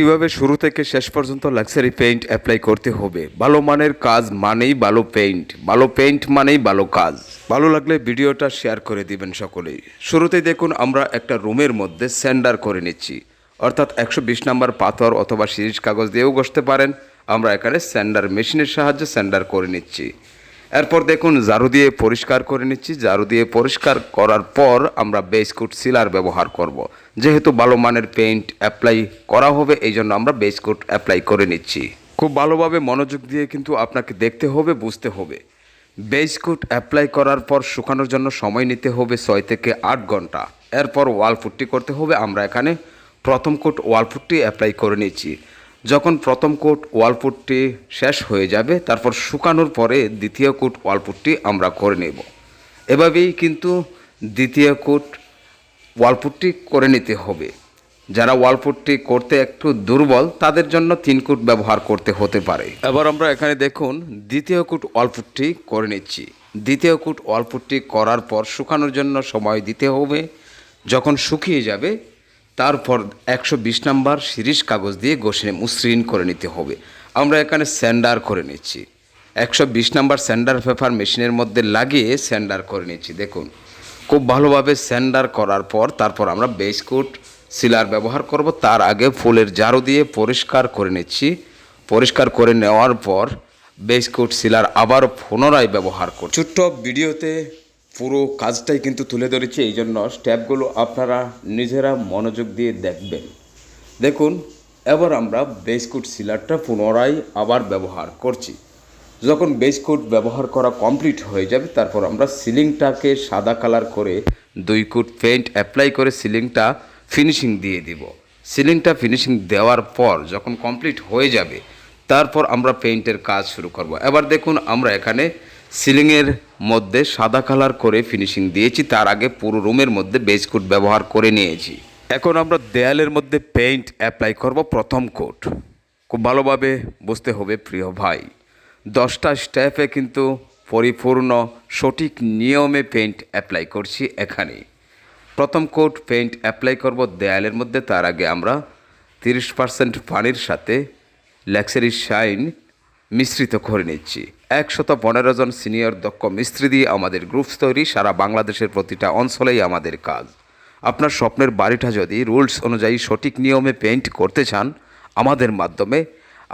কীভাবে শুরু থেকে শেষ পর্যন্ত লাক্সারি পেইন্ট অ্যাপ্লাই করতে হবে? ভালো মানের কাজ মানেই ভালো পেইন্ট ভালো পেইন্ট মানেই ভালো কাজ। ভালো লাগলে ভিডিওটা শেয়ার করে দিবেন সকলেই। শুরুতেই দেখুন, আমরা একটা রুমের মধ্যে স্যান্ডার করে নিচ্ছি। অর্থাৎ একশো বিশ নাম্বার পাথর অথবা সিরিজ কাগজ দিয়েও ঘষতে পারেন। আমরা এখানে স্যান্ডার মেশিনের সাহায্যে স্যান্ডার করে নিচ্ছি। এরপর দেখুন ঝাড়ু দিয়ে পরিষ্কার করে নিচ্ছি। ঝাড়ু দিয়ে পরিষ্কার করার পর আমরা বেসকুট সিলার ব্যবহার করব। যেহেতু ভালো মানের পেইন্ট অ্যাপ্লাই করা হবে, এই জন্য আমরা বেসকুট অ্যাপ্লাই করে নিচ্ছি। খুব ভালোভাবে মনোযোগ দিয়ে কিন্তু আপনাকে দেখতে হবে, বুঝতে হবে। বেসকুট অ্যাপ্লাই করার পর শুকানোর জন্য সময় নিতে হবে ছয় থেকে আট ঘণ্টা। এরপর ওয়াল ফুটটি করতে হবে। আমরা এখানে প্রথম কোট ওয়াল ফুটটি অ্যাপ্লাই করে নিচ্ছি। যখন প্রথম কোট ওয়ালপুটটি শেষ হয়ে যাবে, তারপর শুকানোর পরে দ্বিতীয় কোট ওয়ালপুটটি আমরা করে নেব। এভাবেই কিন্তু দ্বিতীয় কোট ওয়ালপুটটি করে নিতে হবে। যারা ওয়ালপুটটি করতে একটু দুর্বল, তাদের জন্য তিন কোট ব্যবহার করতে হতে পারে। এবার আমরা এখানে দেখুন, দ্বিতীয় কোট ওয়ালপুটটি করে নিচ্ছি। দ্বিতীয় কোট ওয়ালপুটটি করার পর শুকানোর জন্য সময় দিতে হবে। যখন শুকিয়ে যাবে তারপর একশো বিশ নাম্বার সিরিজ কাগজ দিয়ে ঘষে মসৃণ করে নিতে হবে। আমরা এখানে স্যান্ডার করে নিচ্ছি। একশো বিশ নাম্বার স্যান্ডার পেপার মেশিনের মধ্যে লাগিয়ে স্যান্ডার করে নিচ্ছি, দেখুন। খুব ভালোভাবে স্যান্ডার করার পর তারপর আমরা বেসকুট, সিলার ব্যবহার করব। তার আগে ফুলের ঝাড়ু দিয়ে পরিষ্কার করে নিচ্ছি। পরিষ্কার করে নেওয়ার পর বেসকুট, সিলার আবার পুনরায় ব্যবহার করছি। ছোট্ট ভিডিওতে পুরো কাজটাই কিন্তু তুলে ধরেছি, এই জন্য স্টেপগুলো আপনারা নিজেরা মনোযোগ দিয়ে দেখবেন। দেখুন, এবার আমরা বেসকুট সিলারটা পুনরায় আবার ব্যবহার করছি। যখন বেসকুট ব্যবহার করা কমপ্লিট হয়ে যাবে, তারপর আমরা সিলিংটাকে সাদা কালার করে দুই কুট পেইন্ট অ্যাপ্লাই করে সিলিংটা ফিনিশিং দিয়ে দিব। সিলিংটা ফিনিশিং দেওয়ার পর যখন কমপ্লিট হয়ে যাবে, তারপর আমরা পেইন্টের কাজ শুরু করব। এবার দেখুন, আমরা এখানে সিলিংয়ের মধ্যে সাদা কালার করে ফিনিশিং দিয়েছি, তার আগে পুরো রুমের মধ্যে বেসকুট ব্যবহার করে নিয়েছি। এখন আমরা দেয়ালের মধ্যে পেইন্ট অ্যাপ্লাই করব প্রথম কোট। খুব ভালোভাবে বুঝতে হবে, প্রিয় ভাই। দশটা স্টেপে কিন্তু পরিপূর্ণ সঠিক নিয়মে পেইন্ট অ্যাপ্লাই করছি এখানে। প্রথম কোট পেইন্ট অ্যাপ্লাই করব দেয়ালের মধ্যে, তার আগে আমরা তিরিশ পার্সেন্ট পানির সাথে ল্যাক্সারি শাইন মিশ্রিত করে নিচ্ছি। একশত পনেরো জন সিনিয়র দক্ষ মিস্ত্রি দিয়ে আমাদের গ্রুপস তৈরি সারা বাংলাদেশের প্রতিটা অঞ্চলেই আমাদের কাজ। আপনার স্বপ্নের বাড়িটা যদি রুলস অনুযায়ী সঠিক নিয়মে পেইন্ট করতে চান, আমাদের মাধ্যমে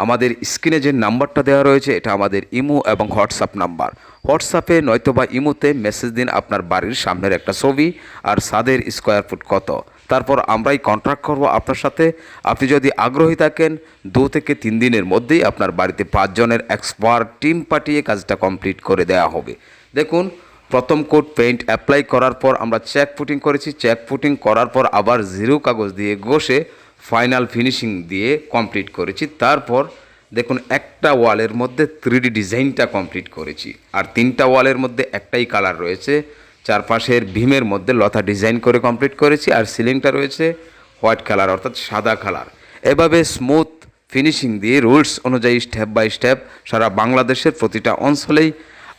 আমাদের স্ক্রিনে যে নাম্বারটা দেওয়া রয়েছে, এটা আমাদের ইমো এবং হোয়াটসঅ্যাপ নাম্বার। হোয়াটসঅ্যাপে নয়তোবা ইমোতে মেসেজ দিন আপনার বাড়ির সামনের একটা ছবি আর সাদের স্কোয়ার ফুট কত। তারপর আমরাই কন্ট্রাক্ট করব আপনার সাথে। আপনি যদি আগ্রহী থাকেন, দু থেকে তিন দিনের মধ্যেই আপনার বাড়িতে পাঁচজনের এক্সপার্ট টিম পাঠিয়ে কাজটা কমপ্লিট করে দেওয়া হবে। দেখুন, প্রথম কোট পেইন্ট অ্যাপ্লাই করার পর আমরা চেক পুটিং করেছি। চেক পুটিং করার পর আবার জিরো কাগজ দিয়ে ঘষে ফাইনাল ফিনিশিং দিয়ে কমপ্লিট করেছি। তারপর দেখুন, একটা ওয়ালের মধ্যে থ্রিডি ডিজাইনটা কমপ্লিট করেছি। আর তিনটা ওয়ালের মধ্যে একটাই কালার রয়েছে। চারপাশের ভীমের মধ্যে লতা ডিজাইন করে কমপ্লিট করেছি আর সিলিংটা রয়েছে হোয়াইট কালার, অর্থাৎ সাদা কালার। এভাবে স্মুথ ফিনিশিং দিয়ে রুলস অনুযায়ী স্টেপ বাই স্টেপ সারা বাংলাদেশের প্রতিটা অঞ্চলেই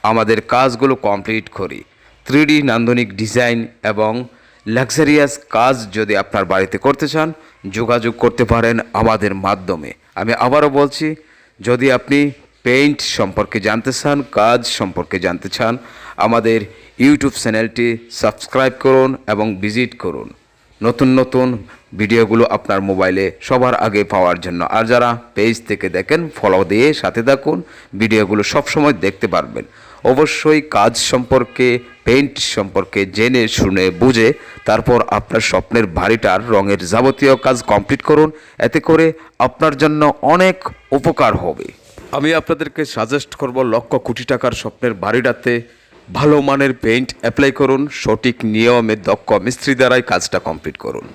আমাদের কাজগুলো কমপ্লিট করি। থ্রিডি নান্দনিক ডিজাইন এবং লাক্সারিয়াস কাজ যদি আপনার বাড়িতে করতে চান, যোগাযোগ করতে পারেন আমাদের মাধ্যমে। আমি আবারও বলছি, যদি আপনি পেইন্ট সম্পর্কে জানতে চান, কাজ সম্পর্কে জানতে চান, আমাদের ইউটিউব চ্যানেলটি সাবস্ক্রাইব করুন এবং ভিজিট করুন। নতুন নতুন ভিডিওগুলো আপনার মোবাইলে সবার আগে পাওয়ার জন্য। আর যারা পেজ থেকে দেখেন ফলো দিয়ে সাথে থাকুন। ভিডিওগুলো সবসময় দেখতে পারবেন। অবশ্যই কাজ সম্পর্কে পেইন্ট সম্পর্কে জেনে শুনে বুঝে তারপর আপনার স্বপ্নের বাড়িটার রঙের যাবতীয় কাজ কমপ্লিট করুন। এতে করে আপনার জন্য অনেক উপকার হবে। আমি আপনাদেরকে সাজেস্ট করব, লক্ষ কোটি টাকার স্বপ্নের বাড়িটাতে ভালো মানের পেইন্ট অ্যাপ্লাই করুন সঠিক নিয়মে দক্ষ মিস্ত্রি দ্বারাই কাজটা কমপ্লিট করুন।